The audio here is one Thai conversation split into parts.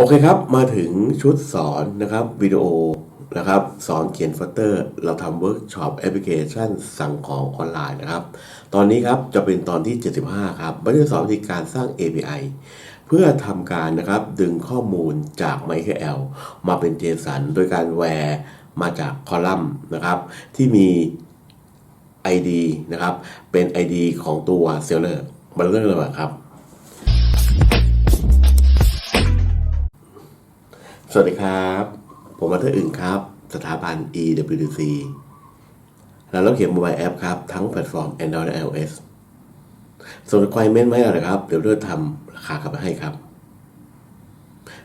โอเคครับ มาถึงชุดสอนนะครับวิดีโอนะครับสอนเขียนฟัตเตอร์ เราทำเวิร์กช็อปแอปพลิเคชันสั่งของออนไลน์นะครับ ตอนนี้ครับจะเป็นตอนที่ 75 ครับไม่ได้สอนวิธีการสร้าง API เพื่อทำการนะครับดึงข้อมูลจาก MySQL มาเป็น JSON โดยการแวร์มาจากคอลัมน์นะครับ ที่มี ID นะครับ เป็น ID ของตัว Seller มันเรื่องอะไรครับ สวัสดีครับ ผมมาเตออึ่งครับ สถาบัน EWC แล้วเราเขียนโมบายแอปครับ ทั้งแพลตฟอร์ม Android และ iOS ส่วน requirement ไม่อะไรครับ เดี๋ยวเลือกทำราคากลับมาให้ครับ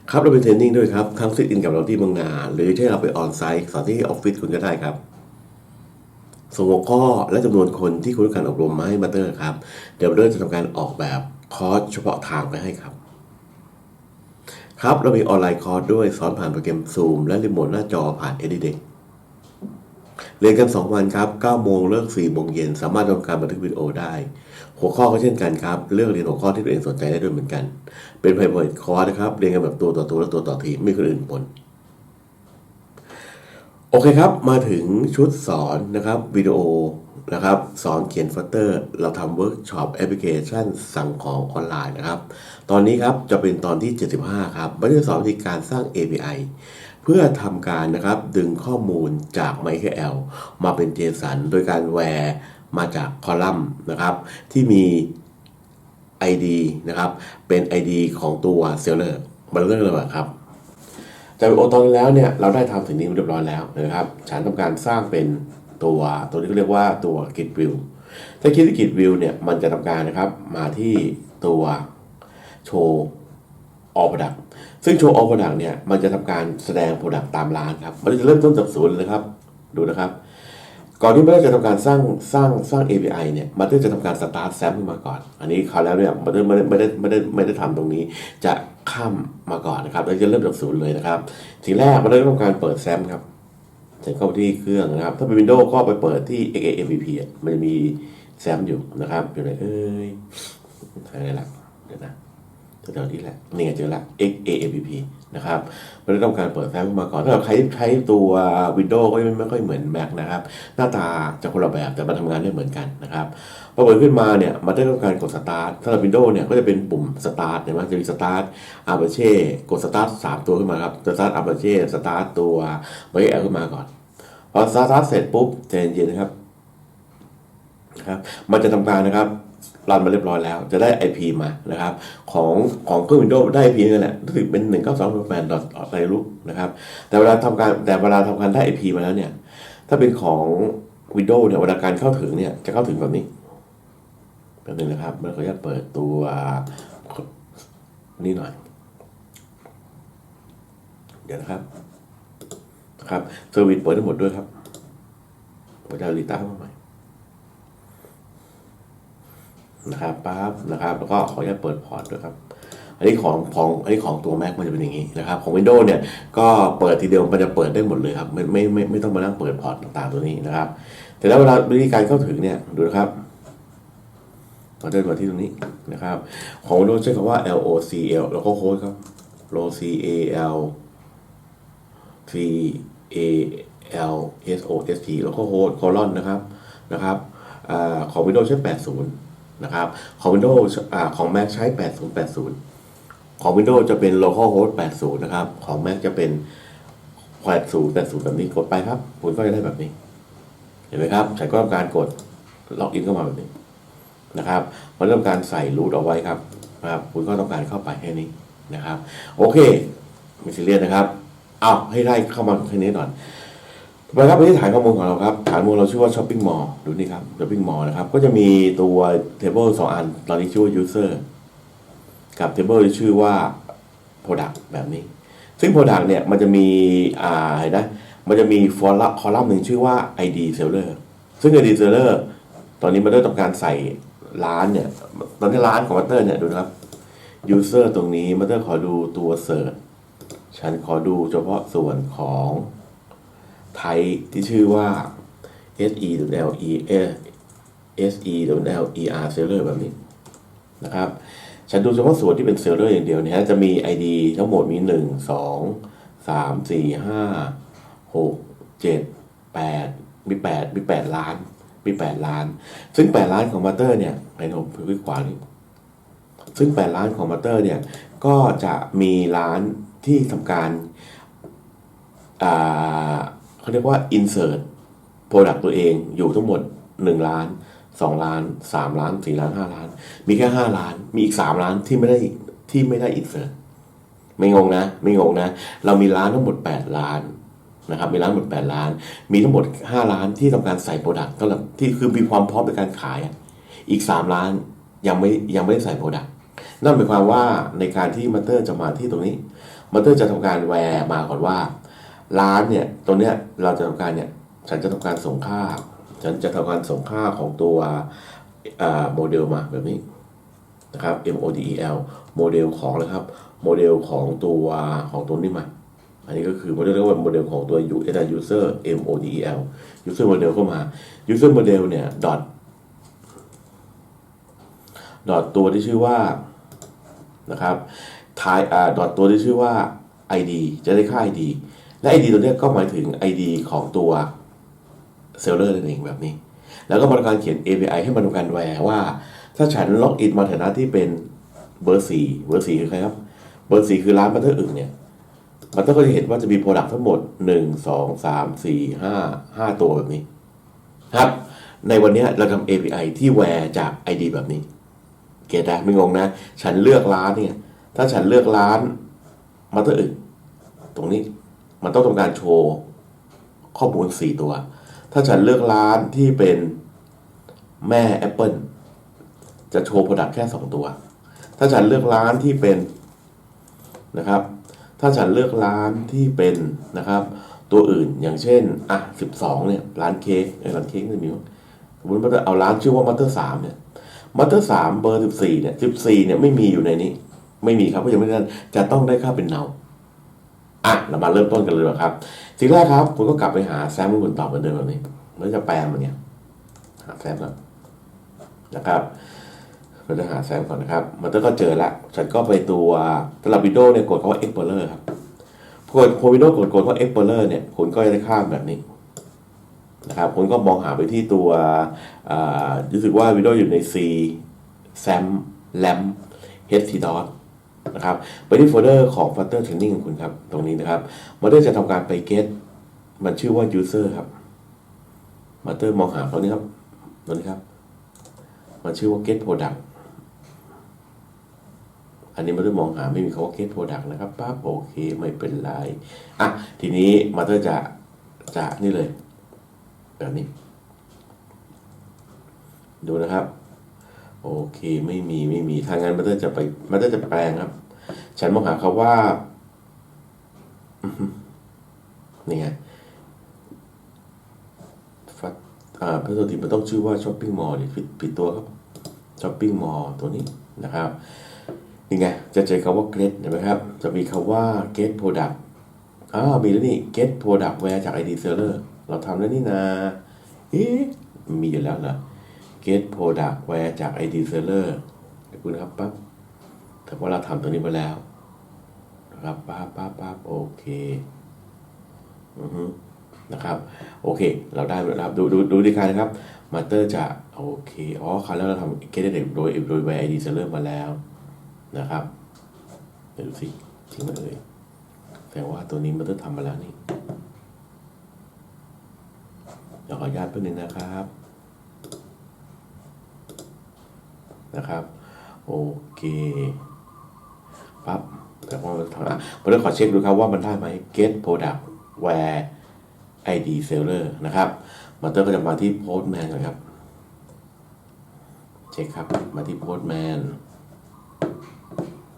ครับเราเป็นเทรนนิ่งด้วยครับ ทั้งซิทอินกับเราที่บางนา หรือที่เราไปออนไซต์สอนที่ออฟฟิศคุณก็ได้ครับส่งหัวข้อและจำนวนคนที่คุณต้องการอบรมมาให้มาเตอร์ครับ เดี๋ยวเริ่มจะทำการออกแบบคอร์สเฉพาะทางไปให้ครับ ครับ เรามีออนไลน์คอร์สด้วยสอนผ่านโปรแกรม Zoom และรีโมทหน้าจอผ่าน e d i t e c เรียนกัน 2 วันครับ 9 โมงเลิก4โมงเย็น สามารถทำการบันทึกวิดีโอได้ หัวข้อก็เช่นกันครับ เลือกเรียนหัวข้อที่ตัวเองสนใจได้ด้วยเหมือนกัน เป็นไพบอยคอร์สนะครับ เรียนกันแบบตัวต่อตัวและตัวต่อทีไม่คนอื่นปนโอเคครับ มาถึงชุดสอนนะครับวิดีโอ นะครับสอนเขียนฟัตเตอร์ เราทำเวิร์กช็อปแอปพลิเคชันสั่งของออนไลน์นะครับ ตอนนี้ครับจะเป็นตอนที่ 75 ครับไม่ได้สอนวิธีการสร้าง API เพื่อทำการนะครับดึงข้อมูลจาก MySQL มาเป็น JSON โดยการแวร์มาจากคอลัมน์นะครับ ที่มี ID นะครับ เป็น ID ของตัว Seller มันเรื่องอะไรครับจากโอตอนนี้แล้วเนี่ยเราได้ทำสิ่งนี้เรียบร้อยแล้วนะครับ ฉันทำการสร้างเป็น ตัวตัวที่เขาเรียกว่าตัว Git View ถ้าคิดที่ Git View เนี่ยมันจะทำการนะครับมาที่ตัวโชว์ All Product ซึ่งโชว์ All Product เนี่ยมันจะทำการแสดง Product ตามร้านครับ มันจะเริ่มต้นจากศูนย์เลยครับ ดูนะครับ ก่อนที่มันจะทำการสร้างสร้างสร้าง API เนี่ยมันจะทำการสตาร์ทแซมขึ้นมาก่อน อันนี้คราวแล้วเนี่ยมันไม่ได้ไม่ได้ไม่ได้ไม่ได้ทำตรงนี้ จะข้ามมาก่อนนะครับแล้วจะเริ่มจากศูนย์เลยนะครับทีแรกมันต้องทำการเปิดแซมครับ เสร็จเข้าไปที่เครื่องนะครับ ถ้าเป็น Windows ก็ไปเปิดที่ XAMPP มันจะมีแซมอยู่นะครับอยู่ไหนเอ้ยอะไรละเดี๋ยวนะแถวๆนี้แหละนี่ไงเจอละ XAMPP นะครับมันจะต้องการเปิดแฟ้มขึ้นมาก่อนถ้าเราใช้ใช้ตัว Windows ก็ไม่ค่อยเหมือน Mac นะครับ หน้าตาจะคนละแบบแต่มันทำงานได้เหมือนกันนะครับพอเปิดขึ้นมาเนี่ยมันได้ต้องการกด Start ถ้าเรา Windows เนี่ยก็จะเป็นปุ่ม Start เห็นไหมจะมี Start Apache กด Start สามตัวขึ้นมาครับ Start Apache Start ตัว MySQL ขึ้นมาก่อน พอ Start เสร็จปุ๊บใจเย็นๆนะครับนะครับ มันจะทำการนะครับ รันมาเรียบร้อยแล้ว จะได้ IP มานะครับ ของของเครื่อง Windows ได้ IP นี่นแหละรู้สึกเป็น 1 9 2 8 dot อะไรรู้นะครับ แต่เวลาทำการแต่เวลาทำการได้ IP มาแล้วเนี่ย ถ้าเป็นของ Windows เนี่ยเวลาการเข้าถึงเนี่ยจะเข้าถึงแบบนี้แบบนึงนะครับเมันก็จะเปิดตัวนี่หน่อย เดี๋ยวนะครับนะครับเซอร์วิสเปิดทั้งหมดด้วยครับผมจะรีตาร์ทมาใหม่ นะครับปั๊บนะครับ แล้วก็ขออนุญาตเปิดพอร์ตด้วยครับ อันนี้ของของอันนี้ของตัว Mac มันจะเป็นอย่างนี้นะครับ ของ Windows เนี่ยก็เปิดทีเดียวมันจะเปิดได้หมดเลยครับ ไม่ไม่ไม่ไม่ต้องมานั่งเปิดพอร์ตต่างๆตัวนี้นะครับ แต่แล้วเวลาวิธีการเข้าถึงเนี่ยดูนะครับเราเดินมาที่ตรงนี้นะครับ ของ Windows ใช้คำว่า L O C L แล้วก็โค้ดครับ L O C A L C A L S O S T แล้วก็โค้ด colon นะครับนะครับอของ Windows ใช้80 นะครับของ Windows อ่าของ Mac ใช้ 8080 ของ Windows จะเป็น local host 80 นะครับ ของ Mac จะเป็น 80 80 แบบนี้กดไปครับ คุณก็จะได้แบบนี้ เห็นไหมครับฉันก็ทำการกดล็อกอินเข้ามาแบบนี้นะครับมันเริ่มการใส่รูทเอาไว้ครับนะครับ คุณก็ต้องการเข้าไปแค่นี้นะครับ โอเคไม่ซีเรียสนะครับ เอาให้ได้เข้ามาแค่นี้ก่อน ไปครับไปที่ฐานข้อมูลของเราครับ ฐานข้อมูลเราชื่อว่า shopping mall ดูนี่ครับ shopping mall นะครับ ก็จะมีตัว table สองอัน ตอนนี้ชื่อว่า user กับ table ที่ชื่อว่า product แบบนี้ ซึ่ง product เนี่ยมันจะมีอ่าเห็นนะมันจะมีคอลัมคอลัมน์หนึ่งชื่อว่า id seller ซึ่ง id seller ตอนนี้มันได้ทำการใส่ร้านเนี่ย ตอนที่ร้านของมัตเตอร์เนี่ยดูนะครับ user ตรงนี้มัตเตอร์ขอดูตัว search ฉันขอดูเฉพาะส่วนของ ไทยที่ชื่อว่า S E L E S E L E R Seller แบบนี้นะครับ ฉันดูเฉพาะส่วนที่เป็นเซลเลอร์อย่างเดียวเนี่ยจะมี ID ทั้งหมดมีหนึ่งสองสามสี่ห้าหกเจ็ดแปดมีแปดมีแปดล้าน มีแปดล้าน ซึ่งแปดล้านของมาเตอร์เนี่ยในผมพิกขวานี่ซึ่งแปดล้านของมาเตอร์เนี่ย ก็จะมีร้านที่ทำการอ่า เขาเรียกว่า insert product ตัวเองอยู่ทั้งหมด 1 ล้าน 2 ล้าน 3 ล้าน 4 ล้าน 5 ล้าน มีแค่ 5 ล้าน มีอีก 3 ล้านที่ไม่ได้ที่ไม่ได้ insert ไม่งงนะ ไม่งงนะ เรามีร้านทั้งหมด 8 ล้านนะครับมีร้านหมด 8 ล้าน มีทั้งหมด 5 ล้านที่ทำการใส่โปรดักต์สำหรับที่คือมีความพร้อมในการขาย อีก 3 ล้านยังไม่ยังไม่ได้ใส่โปรดักต์นั่นหมายความว่าในการที่มัตเตอร์จะมาที่ตรงนี้ มัตเตอร์จะทำการแวร์มาก่อนว่า ร้านเนี่ยตรงเนี้ยเราจะทำการเนี่ยฉันจะทำการส่งค่า ฉันจะทำการส่งค่าของตัวโมเดลมาแบบนี้นะครับ M O D E L โมเดลของเลยครับโมเดลของตัวของตัวนี้มาอันนี้ก็คือโมเดลเรียกว่าโมเดลของตัว U S user M O D E L user model เข้ามา user model เนี่ย dot dot ตัวที่ชื่อว่านะครับทายอ่า dot ตัวที่ชื่อว่า ID จะได้ค่า ID และ ID ตัวนี้ก็หมายถึง ID ของตัวเซลเลอร์นั่นเองแบบนี้ แล้วก็มาทำการเขียน API ให้มันทำการแวร์ว่า ถ้าฉันล็อกอินมาฐานะที่เป็นเบอร์สี่เบอร์สี่คือใครครับ เบอร์สี่คือร้านบัตเตอร์อึ่งเนี่ยบัตเตอร์ก็จะเห็นว่าจะมีโปรดักต์ทั้งหมดหนึ่งสองสามสี่ห้าห้าตัวแบบนี้ครับ ในวันเนี้ยเราทำ API ที่แวร์จาก ID แบบนี้ เก็ตนะไม่งงนะ ฉันเลือกร้านเนี่ย ถ้าฉันเลือกร้านบัตเตอร์อึ่งตรงนี้ มันต้องทำการโชว์ข้อมูล 4 ตัว ถ้าฉันเลือกร้านที่เป็นแม่ Apple จะโชว์โปรดักต์แค่ 2 ตัว ถ้าฉันเลือกร้านที่เป็นนะครับ ถ้าฉันเลือกร้านที่เป็นนะครับ ตัวอื่นอย่างเช่นอะ12เนี่ยร้านเค้กเออร้านเค้กจะมีสมมติว่าเอาร้านชื่อว่ามัตเตอร์สามเนี่ยมัตเตอร์สามเบอร์14เนี่ย14เนี่ยไม่มีอยู่ในนี้ ไม่มีครับเพราะยังไม่ได้จะต้องได้ค่าเป็นเนา อะเรามาเริ่มต้นกันเลยว่าครับสิ่งแรกครับ คุณก็กลับไปหาแซมที่คุณตอบเหมือนเดิมแบบนี้แล้วจะแปลมันเนี่ยหาแซมก่อนนะครับเราจะหาแซมก่อนนะครับ มันก็เจอละฉันก็ไปตัวสำหรับวิดีโอเนี่ยกดคำว่า Explorer ครับกดพอวิดโอกดกดว่า Explorer เนี่ยคุณก็จะได้ข้ามแบบนี้นะครับคุณก็มองหาไปที่ตัวอ่ารู้สึกว่าวิดีโออยู่ใน C SAM LAM HTDOT นะครับไปที่โฟลเดอร์ของ Flutter Training ของคุณครับ ตรงนี้นะครับมาเตอร์จะทำการไป get มันชื่อว่า user ครับมาเตอร์มองหาเขานี้ครับตรงนี้ครับ มันชื่อว่า get product อันนี้มาเตอร์มองหาไม่มีคำว่า get product นะครับปั๊บโอเคไม่เป็นไรอะทีนี้มาเตอร์จะจะนี่เลยแบบนี้ ดูนะครับ โอเคไม่มีไม่มีทางงานมาเตอร์จะไปมาเตอร์จะแปลงครับ ฉันมองหาคาว่านี่ไงฟัดอ่าพระตัวทีมันต้องชื่อว่าช้อปปิ้งมอลล์ผิดผิดตัวครับช้อปปิ้งมอลล์ตัวนี้นะครับนี่ไงจะเจอคำว่า get เห็นไหมครับ จะมีคำว่า get product อ้าวมีแล้วนี่ get product where จาก ID seller เราทำแล้วนี่นะเอ๊ะมีอยู่แล้วเหรอ get product where จาก ID seller เดี๋ยวคุณนะครับปั๊บแต่ว่าเราทำตัวนี้ไปแล้วนะครับปั๊บปั๊บปั๊บโอเคอือฮึนะครับโอเค เราได้แล้วครับดูดูดูดีการนะครับมาเตอร์จะโอเคอ๋อคราวแล้วเราทำ get เด็กโดยโดย where ID seller มาแล้วนะครับเดี๋ยวดูสิจริงไหมเอ่ยแสดงว่าตัวนี้มาเตอร์ทำมาแล้วนี่เดี๋ยวขออนุญาตแป๊บนึงนะครับ นะครับ โอเคปั๊บแต่ว่ามันทำอะผมจะขอเช็คดูครับว่ามันได้ไหม get product where id seller นะครับมาเตอร์ก็จะมาที่ postman ก่อนครับ เช็คครับมาที่ postman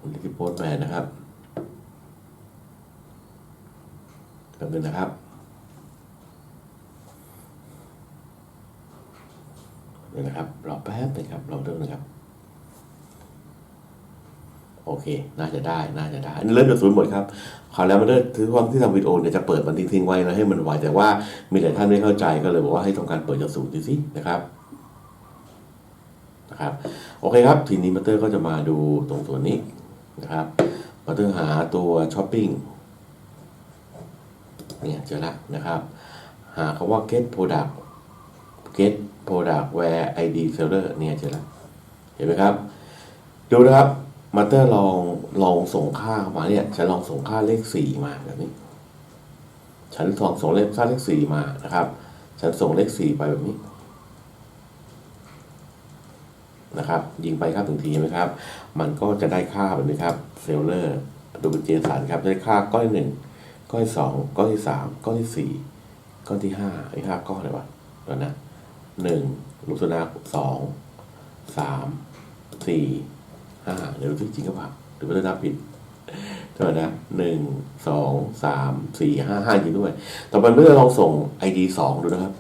มาที่ postman นะครับแป๊บนึงนะครับแป๊บนึงนะครับรอแป๊บนึงครับรอเรื่องนะครับ โอเค น่าจะได้ น่าจะได้ อันนี้เริ่มจากศูนย์หมดครับคราวแล้วมันเริ่มถือความที่ทำวิดีโอเนี่ยจะเปิดมันทิ้งไว้แล้วให้มันไวแต่ว่ามีหลายท่านไม่เข้าใจก็เลยบอกว่าให้ทำการเปิดจากศูนย์ดูสินะครับนะครับ โอเคครับ ทีนี้มาเตอร์ก็จะมาดูตรงส่วนนี้นะครับ มาเตอร์หาตัวช้อปปิ้งเนี่ยเจอละนะครับ หาคำว่า get product get product where id seller เนี่ยเจอละเห็นไหมครับ ดูนะครับ มาเตอร์ลองลองส่งค่าเข้ามาเนี่ยฉันลองส่งค่าเลขสี่มาแบบนี้ ฉันส่งส่งเลขค่าเลขสี่มานะครับ ฉันส่งเลขสี่ไปแบบนี้นะครับ ยิงไปครับถึงทีไหมครับ มันก็จะได้ค่าแบบนี้ครับเซลเลอร์ดูเป็นเจสันครับได้ค่าก้อนที่หนึ่งก้อนที่สองก้อนที่สามก้อนที่สี่ก้อนที่ห้าไอ้ห้าก้อนอะไรวะเดี๋ยวนะหนึ่งลูกสุนัขสองสามสี่ เดี๋ยวดูที่จริงก็เปล่าหรือว่านับผิดเท่าไหร่นะหนึ่งสองสามสี่ห้าห้าจริงด้วย ต่อไปเมื่อลองส่ง ID สองดูนะครับ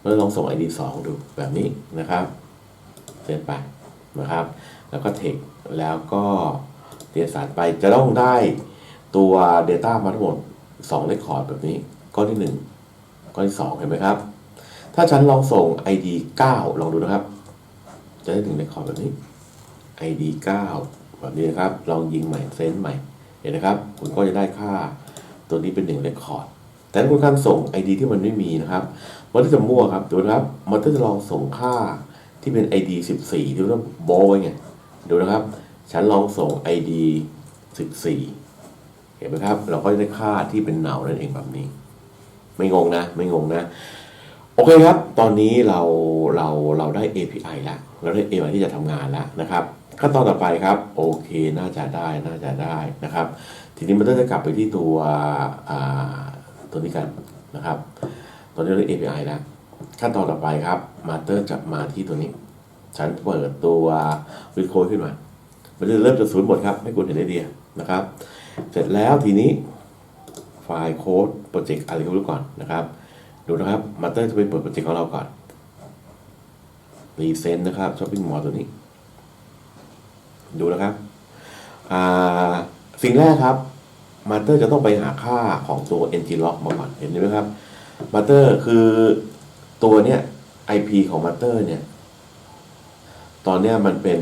เมื่อลองส่ง ID สองดูแบบนี้นะครับเสร็จไปนะครับ แล้วก็เทคแล้วก็เรียสารไปจะต้องได้ตัว Data มาทั้งหมด2เลคคอร์ดแบบนี้ ก้อนที่ 1 ก้อนที่ 2 เห็นไหมครับ ถ้าฉันลองส่ง ID 9 ลองดูนะครับ จะได้ถึงเลคคอร์ดแบบนี้ ID 9แบบนี้นะครับ ลองยิงใหม่เซนใหม่ เห็นนะครับ คุณก็จะได้ค่าตัวนี้เป็น1เลคคอร์ดแต่ถ้าคุณการส่ง ID ที่มันไม่มีนะครับ มันจะมั่วครับดูนะครับ มันจะลองส่งค่าที่เป็น ID 14ที่เราโบไว้ไงดูนะครับ ฉันลองส่ง ID 14 เห็นไหมครับ เราก็จะได้ค่าที่เป็นเหนานั่นเองแบบนี้ ไม่งงนะ ไม่งงนะ โอเคครับ ตอนนี้เราเราเราได้ API แล้ว เราได้ API ที่จะทำงานแล้วนะครับ ขั้นตอนต่อไปครับ โอเคน่าจะได้น่าจะได้นะครับ ทีนี้มันก็จะกลับไปที่ตัวตัวนี้กันนะครับ ตอนนี้เราได้ API แล้วขั้นตอนต่อไปครับมาสเตอร์จะมาที่ตัวนี้ ฉันเปิดตัววิดโค้ดขึ้นมามันจะเริ่มจากศูนย์หมดครับ ให้คุณเห็นไอเดียนะครับ เสร็จแล้วทีนี้ไฟล์โค้ดโปรเจกต์อะไรก็รู้ก่อนนะครับ ดูนะครับมาสเตอร์จะไปเปิดโปรเจกต์ของเราก่อนรีเซนต์นะครับช้อปปิ้งมอลตัวนี้ ดูนะครับสิ่งแรกครับมาเตอร์จะต้องไปหาค่าของตัว ng log มาก่อนเห็นไหมครับมาเตอร์คือตัวเนี้ย IP ของมาเตอร์เนี่ย ตอนเนี้ยมันเป็น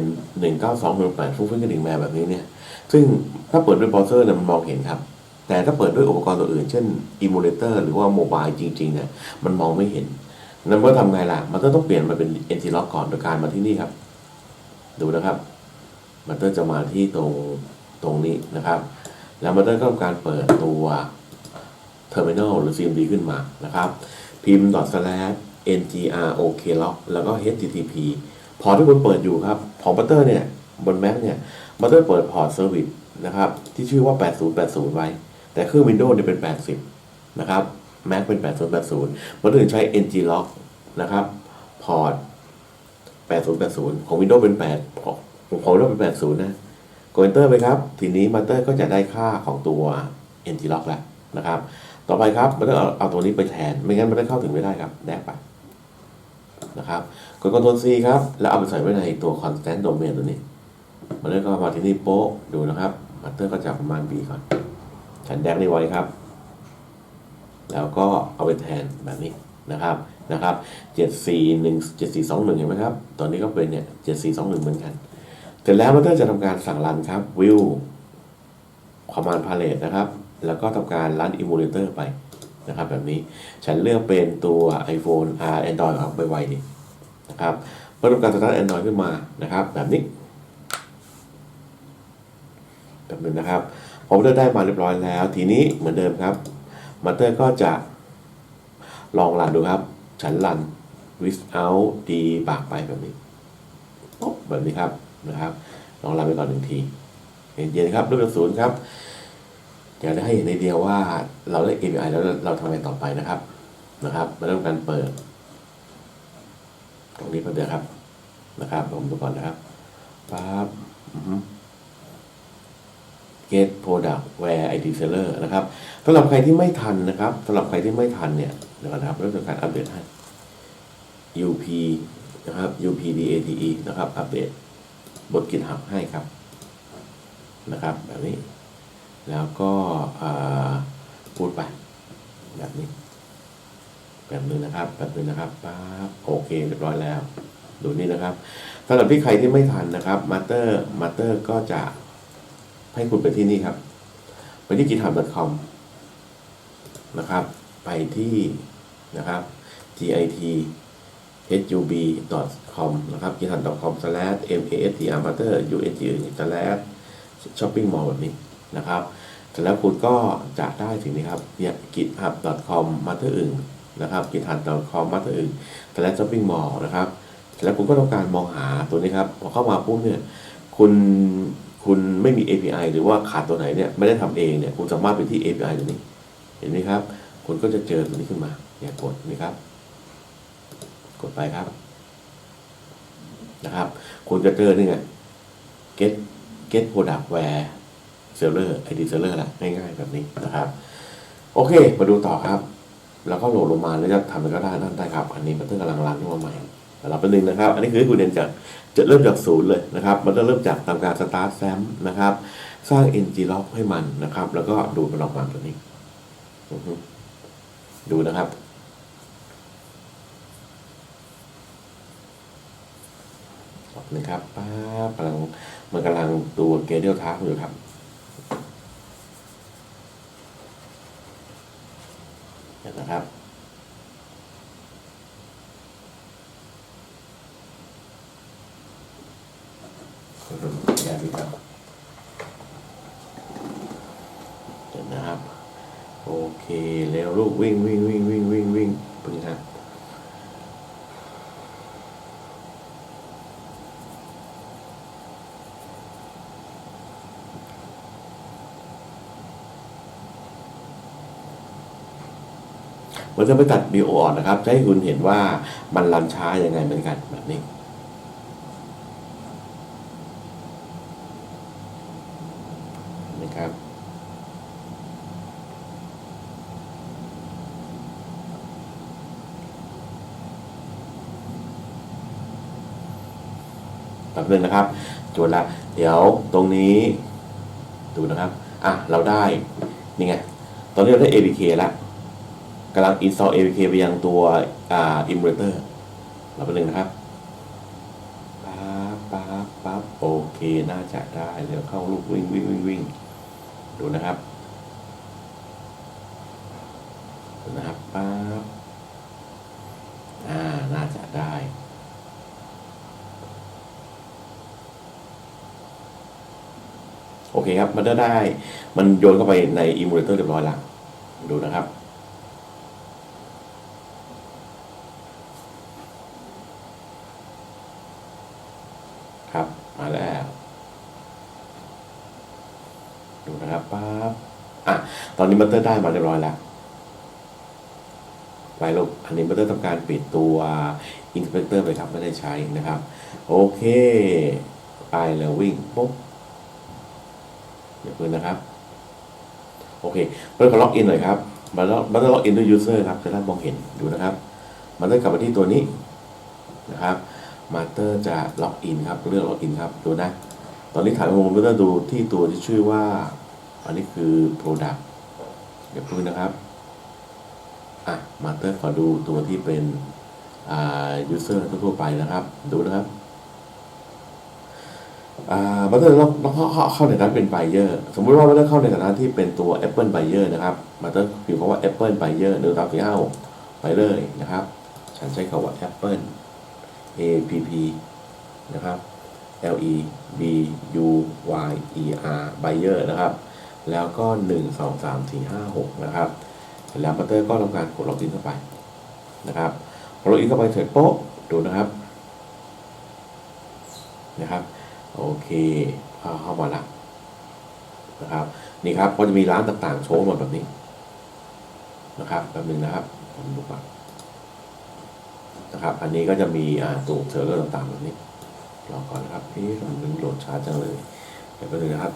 192.168ฟุ้งฟิ้งกระดิ่งแมวแบบนี้เนี่ย ซึ่งถ้าเปิดด้วยเบราว์เซอร์เนี่ยมันมองเห็นครับ แต่ถ้าเปิดด้วยอุปกรณ์ตัวอื่น เช่น emulator หรือว่าโมบายจริง ๆ เนี่ย มันมองไม่เห็น นั้นเมื่อทำไงล่ะ มันก็ต้องเปลี่ยนมาเป็น NT Lock ก่อนโดยการมาที่นี่ครับ ดูนะครับ มันก็จะมาที่ตรงตรงนี้นะครับ แล้วมันก็ทำการเปิดตัว terminal หรือ CMD ขึ้นมานะครับ พิมพ์ slash ngrok lock แล้วก็ http พอที่คุณเปิดอยู่ครับ ของบัตเตอร์เนี่ย บน Mac เนี่ยบัตเตอร์เปิดพอร์ตเซอร์วิสนะครับ ที่ชื่อว่า 8080 ไว้ แต่เครื่อง Windows เนี่ยเป็น 80 นะครับ Mac เป็น 8080บัตเตอร์ถึงใช้ nglog นะครับ พอร์ต8080 ของ Windows เป็น 8 ของของ Windows เป็น80นะกด Enter ไปครับ ทีนี้บัตเตอร์ก็จะได้ค่าของตัว nglog แล้วนะครับ ต่อไปครับบัตเตอร์เอาเอาตัวนี้ไปแทน ไม่งั้นบัตเตอร์เข้าถึงไม่ได้ครับแดกไปนะครับกด Ctrl C ครับ แล้วเอาไปใส่ไว้ในตัว constant domain ตัวนี้ มันเลยก็มาที่นี่โป๊ะดูนะครับมาเตอร์ก็จะประมาณ B ก่อนฉันแดกนี่ไว้ครับ แล้วก็เอาไปแทนแบบนี้นะครับนะครับ 741 7421 เห็นไหมครับ ตอนนี้ก็เป็นเนี่ย 7421 เหมือนกัน ร็จแล้วมันก็จะทำการสั่งรันครับ view command palette นะครับ แล้วก็ทำการรัน emulator ไปนะครับ แบบนี้ฉันเลือกเป็นตัว iPhone R Android ออกไปไวๆนี่นะครับเพื่อทำการสตาร์ท Android ขึ้นมานะครับ แบบนี้แบบนึงนะครับพอมาเตอได้มาเรียบร้อยแล้ว ทีนี้เหมือนเดิมครับมาเตอร์ก็จะลองรันดูครับ ฉันรัน without debug ไปแบบนี้ปุ๊บแบบนี้ครับ นะครับลองรันไปก่อนหนึ่งทีเย็นๆครับริ่มจากศูนย์ครับอยากจะให้เห็นในเดียวว่าเราได้ API แล้วเราทำอะไรต่อไปนะครับนะครับมาเริ่มการเปิด ตรงนี้ก็เดี๋ยวครับนะครับผมดูก่อนนะครับปั๊บ get product where id seller นะครับสำหรับใครที่ไม่ทันนะครับสำหรับใครที่ไม่ทันเนี่ยเดี๋ยวก่อนนะครับเริ่มจากการอัปเดตให้ up นะครับ update นะครับอัปเดต บท GitHub ให้ครับนะครับ แบบนี้ แล้วก็พูดไป แบบนี้ แบบนึงนะครับ แบบนึงนะครับปั๊บโอเคเรียบร้อยแล้ว ดูนี่นะครับสำหรับที่ใครที่ไม่ทันนะครับมาเตอร์มาเตอร์ก็จะให้คุณไปที่นี่ครับ ไปที่ github.com นะครับ ไปที่นะครับ git hub.com นะครับ github.com slash mastr master ung slash shopping mall แบบนี้นะครับเสร็จแล้วคุณก็จะได้สิ่งนี้ครับเนี่ย github.com master อึ่งนะครับ github.com master อึ่ง slash shopping mall นะครับเสร็จแล้วคุณก็ต้องการมองหาตัวนี้ครับพอเข้ามาปุ๊บเนี่ยคุณคุณไม่มี API หรือว่าขาดตัวไหนเนี่ยไม่ได้ทำเองเนี่ยคุณสามารถไปที่ API ตัวนี้ เห็นไหมครับ คุณก็จะเจอตัวนี้ขึ้นมาเนี่ยกดนี่ครับ กดไปครับ นะครับคุณจะเจอนี่ไง get get product where seller id seller ละง่ายๆแบบนี้นะครับ โอเค มาดูต่อครับ แล้วก็โหลดลงมาแล้วจะทำอะไรก็ได้นั่นได้ครับ อันนี้มันเพิ่งกำลังรันขึ้นมาใหม่เราเป็นหนึ่งนะครับ อันนี้คือให้คุณเรียนจากจะเริ่มจากศูนย์เลยนะครับ มันจะเริ่มจากทำการ start sam นะครับ สร้าง ng log ให้มันนะครับ แล้วก็ดูมันออกมาตัวนี้ ดูนะครับ ขอบคุณครับป้ากำลังมันกำลังตัวเกเดียลทักอยู่ครับเห็นนะครับแย่พี่ครับเห็นนะครับ โอเคเร็วลูกวิ่งวิ่งวิ่งพึ่งครับ มันจะไปตัดบีโอออกนะครับให้คุณเห็นว่ามันรันช้ายังไงเหมือนกันแบบนี้นะครับแป๊บนึงนะครับจดละ เดี๋ยวตรงนี้ ดูนะครับ อะ เราได้ นี่ไง ตอนนี้เราได้ APK แล้ว กำลัง install APK ไปยังตัวอ่า emulator ราไปหนึ่งนะครับปั๊บปั๊บปั๊บโอเคน่าจะได้เดี๋ยวเข้าลูกวิ่งวิ่งวิ่งวิ่งดูนะครับดูนะครับปั๊บอ่าน่าจะได้โอเคครับ มันได้ มันโยนเข้าไปใน emulator เรียบร้อยแล้ว ดูนะครับ มาแล้ว ดูนะครับ ปั๊บอะตอนนี้บัตเตอร์ได้มาเรียบร้อยแล้วไปลูกอันนี้บัตเตอร์ทำการปิดตัวอินสเปกเตอร์ไปครับไม่ได้ใช้นะครับ โอเค ไปแล้ววิ่งปุ๊บเดี๋ยวเพื่อนนะครับ โอเคเพื่อนขอล็อกอินหน่อยครับมาล็อกมาล็อกอินด้วยยูเซอร์ครับจะได้มองเห็นดูนะครับ มันต้องกลับมาที่ตัวนี้นะครับมาสเตอร์จะล็อกอินครับเลือกล็อกอินครับดูนะ ตอนนี้ฐานข้อมูลเราจะดูที่ตัวที่ชื่อว่า อันนี้คือ Product เดี๋ยวพึ่งนะครับ อะ มาเตอร์ขอดูตัวที่เป็น อ่า user ทั่วไปนะครับ ดูนะครับ อ่ามาเตอร์เข้าเข้าเข้าในฐานะเป็น buyer สมมุติว่ามาเตอร์เข้าในฐานะที่เป็นตัว Apple buyer นะครับมาเตอร์พิมพ์คำว่า Apple buyer หนึ่งสามสี่ห้าไปเลยนะครับ ฉันใช้คำว่า Apple A P P นะครับ L E B U Y E R buyer นะครับ แล้วก็หนึ่งสองสามสี่ห้าหกนะครับเสร็จแล้วบัตเตอร์ก็ทำการกดล็อกอินเข้าไปนะครับพอล็อกอินเข้าไปเสร็จโป๊ะดูนะครับนะครับโอเคเข้าเข้ามาละนะครับนี่ครับก็จะมีร้านต่างๆ โชว์หมดแบบนี้นะครับแป๊บนึงนะครับผมดูก่อนนะครับ อันนี้ก็จะมีตัวเซอร์เลอร์ต่างๆแบบนี้รอก่อนนะครับนี่มันโหลดช้าจังเลยเดี๋ยวไปดูนะครับ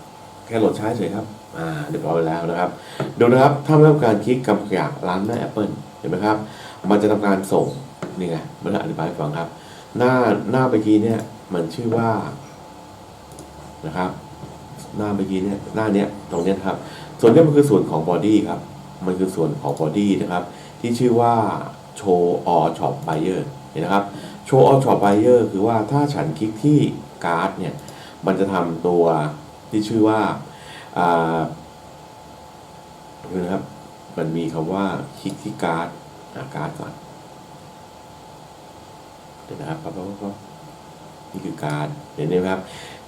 แค่โหลดช้าเฉยครับ อ่าเรียบร้อยแล้วนะครับดูนะครับถ้าไม่ทำการคลิกกับอยากร้านหน้า Apple เห็นไหมครับ มันจะทำการส่งนี่ไงมันอธิบายให้ฟังครับ หน้าหน้าเมื่อกี้เนี่ยมันชื่อว่านะครับ หน้าเมื่อกี้เนี่ยหน้าเนี้ยตรงเนี้ยครับ ส่วนนี้มันคือส่วนของบอดี้ครับ มันคือส่วนของบอดี้นะครับ ที่ชื่อว่าโชว์ออช็อปไบเออร์เห็นนะครับ show all shop buyer คือว่าถ้าฉันคลิกที่การ์ดเนี่ยมันจะทำตัวที่ชื่อว่า อ่าดูนะครับ มันมีคำว่าคลิกที่การ์ดอาการ์ดก่อนเดี๋ยวนะครับปั๊บปั๊บปั๊บนี่คือการ์ดเห็นไหมครับ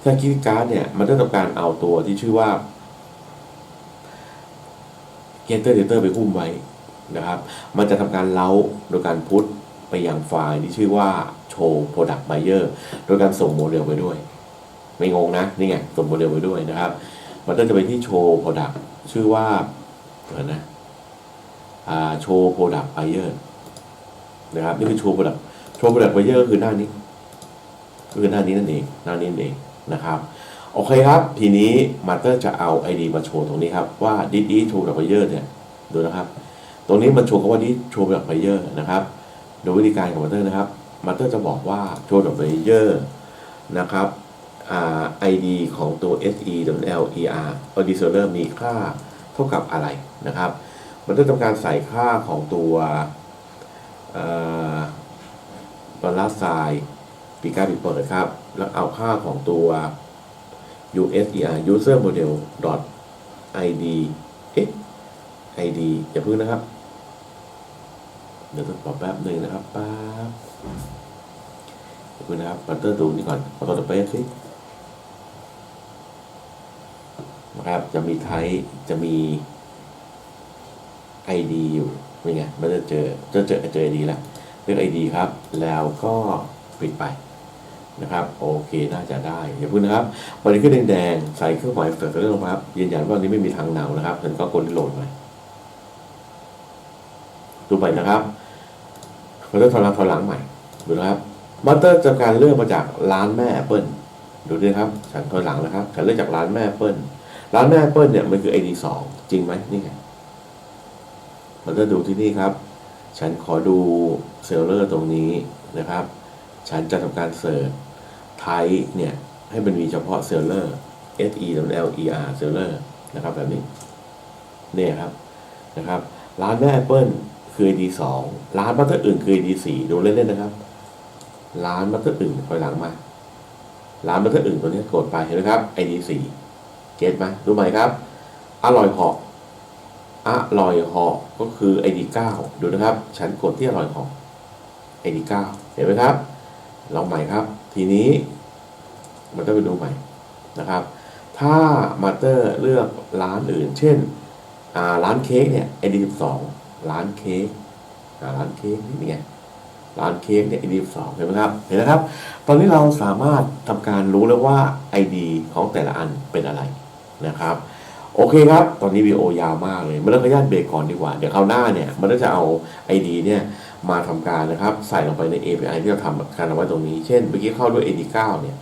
ถ้าคลิกที่การ์ดเนี่ย มันจะทำการเอาตัวที่ชื่อว่า Enter Data ไปหุ้มไว้นะครับ มันจะทำการเล้าโดยการพุทไปยังไฟล์ที่ชื่อว่า show product buyer โดยการส่งโมเดลไปด้วย ไม่งงนะ นี่ไง ส่งโมเดลไปด้วยนะครับ มันก็จะไปที่ show product ชื่อว่าเดี๋ยวนะอ่า show product buyer นะครับนี่คือ show product show product buyer ก็คือหน้านี้ก็คือหน้านี้นั่นเองหน้านี้นั่นเองนะครับโอเคครับ ทีนี้มาสเตอร์จะเอา ID มาโชว์ตรงนี้ครับว่า did it show product buyer เนี่ยดูนะครับ ตรงนี้มันโชว์คำว่า did show product buyer นะครับโดยวิธีการของมาสเตอร์นะครับมาสเตอร์จะบอกว่า show product buyer นะครับ ID ของตัว SE WL ER ID server มีค่าเท่ากับอะไรนะครับ มันจะทำการใส่ค่าของตัวดอลลาร์ไซปีกาปิดเปิดครับ แล้วเอาค่าของตัว USER user model dot id เอ๊ะ id อย่าเพิ่งนะครับ เดี๋ยวต้องปรับแป๊บหนึ่งนะครับป๊บอย่าเพิ่งนะครับบัตเตอร์ดูนี่ก่อนเอาตัวไปสิ นะครับ จะมีไทป์จะมี ID อยู่เป็นไงมันจะเจอจะเจอเจอ ID แล้วเลือก ID ครับ แล้วก็ปิดไปนะครับ โอเค น่าจะได้อย่าพูดนะครับวันนี้ขึ้นแดงๆใส่เครื่องหมายเสร็จเรื่องลงครับยืนยันว่านี้ไม่มีทางหนาวนะครับฉันก็กดโหลดไปดูไปนะครับมันจะถอยหลังถอยหลังใหม่ดูนะครับมัตเตอร์จะการเลือกมาจากร้านแม่ Apple ดูด้วยครับฉันถอยหลังนะครับฉันเลือกจากร้านแม่ Apple ร้านแม่ Apple เนี่ยมันคือ ID สองจริงไหมนี่ไงมันก็ดูที่นี่ครับ ฉันขอดูเซลเลอร์ตรงนี้นะครับ ฉันจะทำการเสิร์ชไทเนี่ย ให้มันมีเฉพาะเซลเลอร์ S E L E R เซลเลอร์นะครับแบบนี้เนี่ยครับนะครับ ร้านแม่ Apple คือ ID 2ร้านบัตเตอร์อื่นคือ ID 4ดูเล่นๆนะครับ ร้านบัตเตอร์อื่นคอยหลังมา ร้านบัตเตอร์อื่นตัวนี้กดไปเห็นไหมครับ ID 4 เก็ตไหมดูใหม่ครับ อร่อยหาะอร่อยหาะก็คือ ID 9ดูนะครับ ฉันกดที่อร่อยหาะ ID 9เห็นไหมครับลองใหม่ครับ ทีนี้มันต้องไปดูใหม่นะครับ ถ้ามาเตอร์เลือกร้านอื่น เช่นร้านเค้กเนี่ย ID 12ร้านเค้กร้านเค้กนี่ไงร้านเค้กเนี่ย ID 12เห็นไหมครับ เห็นนะครับ ตอนนี้เราสามารถทำการรู้แล้วว่า ID ของแต่ละอันเป็นอะไร นะครับ โอเคครับ ตอนนี้วีโอยาวมากเลยมันเริ่มขยันเบรกก่อนดีกว่า เดี๋ยวคราวหน้าเนี่ย มันก็จะเอา ID เนี่ยมาทำการนะครับ ใส่ลงไปใน API ที่เราทำการเอาไว้ตรงนี้ เช่นเมื่อกี้เข้าด้วย ID 9เนี่ย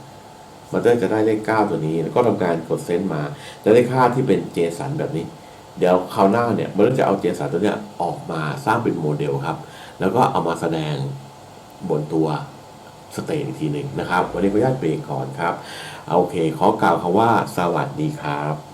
มันก็จะได้เลข 9 ตัวนี้ แล้วก็ทำการกดเซนต์มาจะได้ค่าที่เป็น JSON แบบนี้ เดี๋ยวคราวหน้าเนี่ยมันก็จะเอา JSON ตัวเนี้ยออกมาสร้างเป็นโมเดลครับ แล้วก็เอามาแสดงบนตัวสเตจอีกทีหนึ่งนะครับ วันนี้ขออนุญาตเบรกก่อนครับ โอเค ขอกล่าวคำว่าสวัสดีครับ